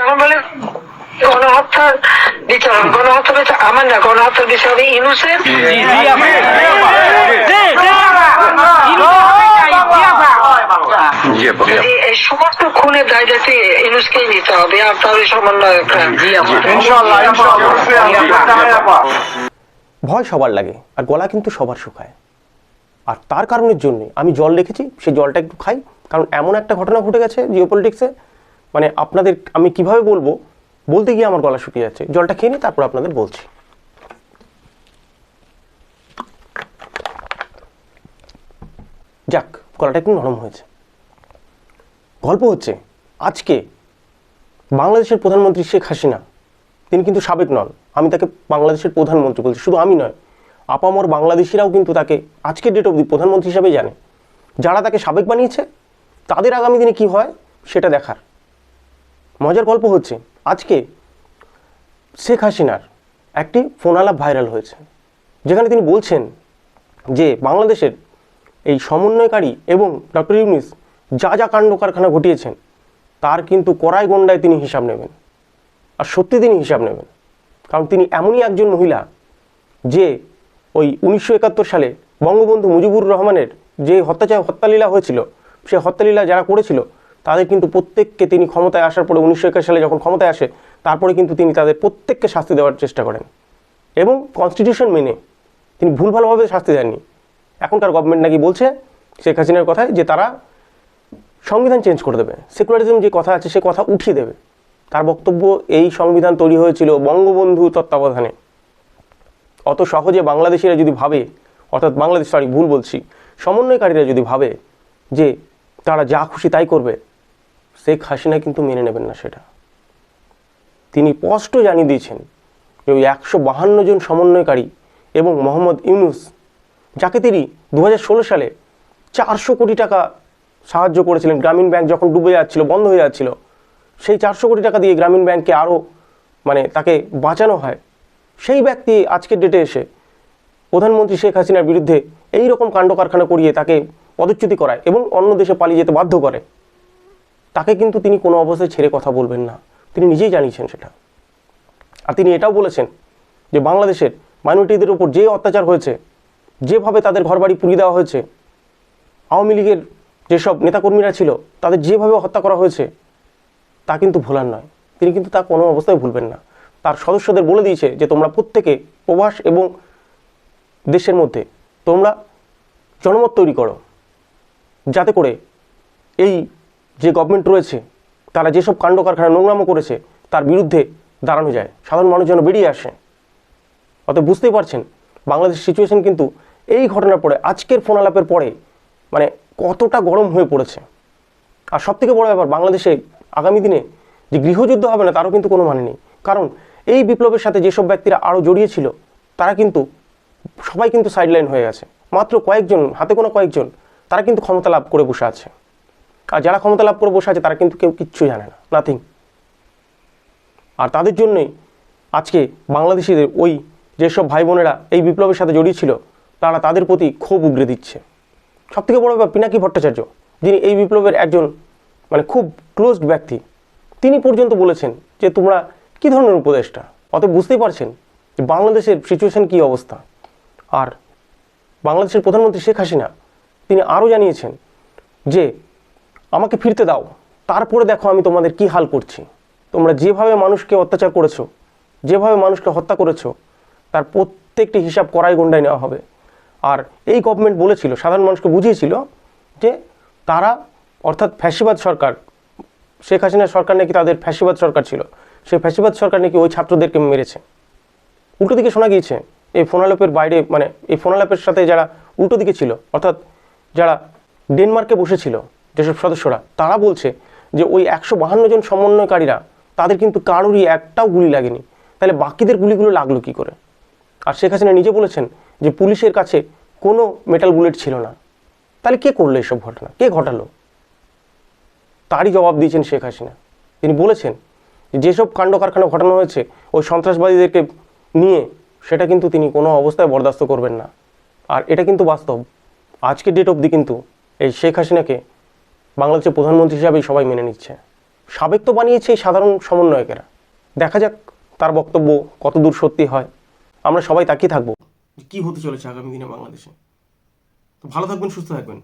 এখন বলে গণহত্যার বিচার গণহত্যার বিচার আমার না গণহত্যার বিচার হবে ইনুসের জি আপা এই এই সমস্ত খুনের দায় যাতে ইনুসকেই নিতে হবে আর তাহলে সমন্বয়করা ভয় সবার লাগে আর গলা কিন্তু সবার শুকায় আর তার কারণের জন্য আমি জল রেখেছি সেই জলটা একটু খাই কারণ এমন একটা ঘটনা ঘটে গেছে জিও পলিটিক্সে মানে আপনাদের আমি কীভাবে বলব? বলতে গিয়ে আমার গলা শুকিয়ে যাচ্ছে। জলটা খেয়ে নিই তারপর আপনাদের বলছি। যাক, গলাটা একটু নরম হয়েছে। গল্প হচ্ছে, আজকে বাংলাদেশের প্রধানমন্ত্রী শেখ হাসিনা, তিনি কিন্তু সাবেক নন। আমি তাকে বাংলাদেশের প্রধানমন্ত্রী বলছি। শুধু আমি নয়, আপামর বাংলাদেশিরাও কিন্তু তাকে আজকের ডেট অবধি প্রধানমন্ত্রী হিসাবে জানে। যারা তাকে সাবেক বানিয়েছে, তাদের আগামী দিনে কি হয়, সেটা দেখার। মজার গল্প হচ্ছে, আজকে শেখ হাসিনার একটি ফোনালাপ ভাইরাল হয়েছে, যেখানে তিনি বলছেন যে বাংলাদেশের এই সমন্বয়কারী এবং ডক্টর ইউনিস যা যা কাণ্ড কারখানা ঘটিয়েছেন, তার কিন্তু কড়াই গন্ডায় তিনি হিসাব নেবেন। আর সত্যি তিনি হিসাব নেবেন। কারণ তিনি এমনই একজন মহিলা যে ওই উনিশশো একাত্তর সালে বঙ্গবন্ধু মুজিবুর রহমানের যে হত্যাচার হত্যালীলা হয়েছিল, সে হত্যালীলা যারা করেছিল তাদের কিন্তু প্রত্যেককে তিনি ক্ষমতায় আসার পরে উনিশশো সালে যখন ক্ষমতায় আসে, তারপরে কিন্তু তিনি তাদের প্রত্যেককে শাস্তি দেওয়ার চেষ্টা করেন। এবং কনস্টিটিউশন মেনে তিনি ভুল ভালোভাবে শাস্তি দেননি। এখনকার গভর্নমেন্ট নাকি বলছে শেখ হাসিনার কথায় যে তারা সংবিধান চেঞ্জ করে দেবে। সেকুলারিজম যে কথা আছে, সে কথা উঠিয়ে দেবে। তার বক্তব্য এই সংবিধান তৈরি হয়েছিল বঙ্গবন্ধু তত্ত্বাবধানে। অত সহজে বাংলাদেশিরা যদি ভাবে, অর্থাৎ বাংলাদেশ সরি ভুল বলছি, সমন্বয়কারীরা যদি ভাবে যে তারা যা খুশি তাই করবে শেখ হাসিনা কিন্তু মেনে নেবেন না সেটা। তিনি স্পষ্ট জানিয়ে দিয়েছেন যে ওই একশো বাহান্ন জন সমন্বয়কারী এবং মোহাম্মদ ইউনুস, যাকে তিনি দু হাজার ষোলো সালে চারশো কোটি টাকা সাহায্য করেছিলেন, গ্রামীণ ব্যাংক যখন ডুবে যাচ্ছিল, বন্ধ হয়ে যাচ্ছিল, সেই চারশো কোটি টাকা দিয়ে গ্রামীণ ব্যাংককে আরও মানে তাকে বাঁচানো হয়। সেই ব্যক্তি আজকের ডেটে এসে প্রধানমন্ত্রী শেখ হাসিনার বিরুদ্ধে এই রকম কাণ্ড কারখানা করিয়ে তাকে পদচ্যুতি করায় এবং অন্য দেশে পালিয়ে যেতে বাধ্য করে। তাকে কিন্তু তিনি কোনো অবস্থায় ছেড়ে কথা বলবেন না। তিনি নিজেই জানিয়েছেন সেটা। আর তিনি এটাও বলেছেন যে বাংলাদেশের মাইনরিটিদের উপর যে অত্যাচার হয়েছে, যেভাবে তাদের ঘরবাড়ি পুড়িয়ে দেওয়া হয়েছে, আওয়ামী লীগের যেসব নেতাকর্মীরা ছিল, তাদের যেভাবে হত্যা করা হয়েছে, তা কিন্তু ভোলার নয়। তিনি কিন্তু তা কোনো অবস্থায় ভুলবেন না। তার সদস্যদের বলে দিয়েছে যে তোমরা প্রত্যেকে প্রবাস এবং দেশের মধ্যে তোমরা জনমত তৈরি করো। যাতে করে এই যে গভর্নমেন্ট রয়েছে, তারা যেসব কাণ্ড কারখানা নোংরামো করেছে, তার বিরুদ্ধে দাঁড়ানো যায়। সাধারণ মানুষ যেন বেরিয়ে আসে। অতএব বুঝতেই পারছেন, বাংলাদেশের সিচুয়েশন কিন্তু এই ঘটনার পরে, আজকের ফোন আলাপের পরে মানে কতটা গরম হয়ে পড়েছে। আর সবথেকে বড় ব্যাপার, বাংলাদেশে আগামী দিনে যে গৃহযুদ্ধ হবে না, তারও কিন্তু কোনো মানে নেই। কারণ এই বিপ্লবের সাথে যেসব ব্যক্তিরা আরও জড়িয়ে ছিল তারা কিন্তু, সবাই কিন্তু সাইডলাইন হয়ে গেছে মাত্র কয়েকজন, হাতে কোনো কয়েকজন, তারা কিন্তু ক্ষমতা লাভ করে বসে আছে। আর যারা ক্ষমতা লাভ করে বসে আছে, তারা কিন্তু কেউ কিচ্ছু জানে না। নাথিং আর তাদের জন্যই আজকে বাংলাদেশিদের ওই যেসব ভাই বোনেরা এই বিপ্লবের সাথে জড়িয়ে ছিল, তারা তাদের প্রতি ক্ষোভ উগরে দিচ্ছে। সবথেকে বড় ব্যাপার, পিনাকি ভট্টাচার্য, যিনি এই বিপ্লবের একজন মানে খুব ক্লোজড ব্যক্তি, তিনি পর্যন্ত বলেছেন যে, তোমরা কী ধরনের উপদেশটা অতএব বুঝতেই পারছেন যে, বাংলাদেশের সিচুয়েশন কী অবস্থা। আর বাংলাদেশের প্রধানমন্ত্রী শেখ হাসিনা, তিনি আরও জানিয়েছেন যে আমাকে ফিরতে দাও। তারপরে দেখো আমি তোমাদের কি হাল করছি। তোমরা যেভাবে মানুষকে অত্যাচার করেছ, যেভাবে মানুষকে হত্যা করেছ, তার প্রত্যেকটি হিসাব করাই গন্ডায় নেওয়া হবে। আর এই গভর্নমেন্ট বলেছিল, সাধারণ মানুষকে বুঝিয়েছিল যে তারা, অর্থাৎ ফ্যাসিবাদ সরকার, শেখ হাসিনার সরকার নাকি তাদের ফ্যাসিবাদ সরকার ছিল, সেই ফ্যাসিবাদ সরকার নাকি ওই ছাত্রদেরকে মেরেছে। উল্টো দিকে শোনা গিয়েছে, এই ফোনালাপের বাইরে মানে এই ফোনালাপের সাথে যারা উল্টো দিকে ছিল, অর্থাৎ যারা ডেনমার্কে বসেছিল যেসব সদস্যরা, তারা বলছে যে ওই একশো বাহান্ন জন সমন্বয়কারীরা, তাদের কিন্তু কারোরই একটাও গুলি লাগেনি। তাহলে বাকিদের গুলিগুলো লাগল কি করে? আর শেখ হাসিনা নিজে বলেছেন যে পুলিশের কাছে কোনো মেটাল বুলেট ছিল না। তাহলে কে করল এসব ঘটনা? কে ঘটালো? তারই জবাব দিয়েছেন শেখ হাসিনা। তিনি বলেছেন যেসব কাণ্ড কারখানা ঘটানো হয়েছে, ওই সন্ত্রাসবাদীদেরকে নিয়ে সেটা কিন্তু তিনি কোনো অবস্থায় বরদাস্ত করবেন না। আর এটা কিন্তু বাস্তব। আজকের ডেট অবধি কিন্তু এই শেখ হাসিনাকে বাংলাদেশের প্রধানমন্ত্রী হিসাবেই সবাই মেনে নিচ্ছে। সাবেক তো বানিয়েছে সাধারণ সমন্বয়কেরা। দেখা যাক তার বক্তব্য কত দূর সত্যি হয়। আমরা সবাই তাকিয়ে থাকব। কি হতে চলেছে আগামী দিনে বাংলাদেশে? তো ভালো থাকবেন, সুস্থ থাকবেন।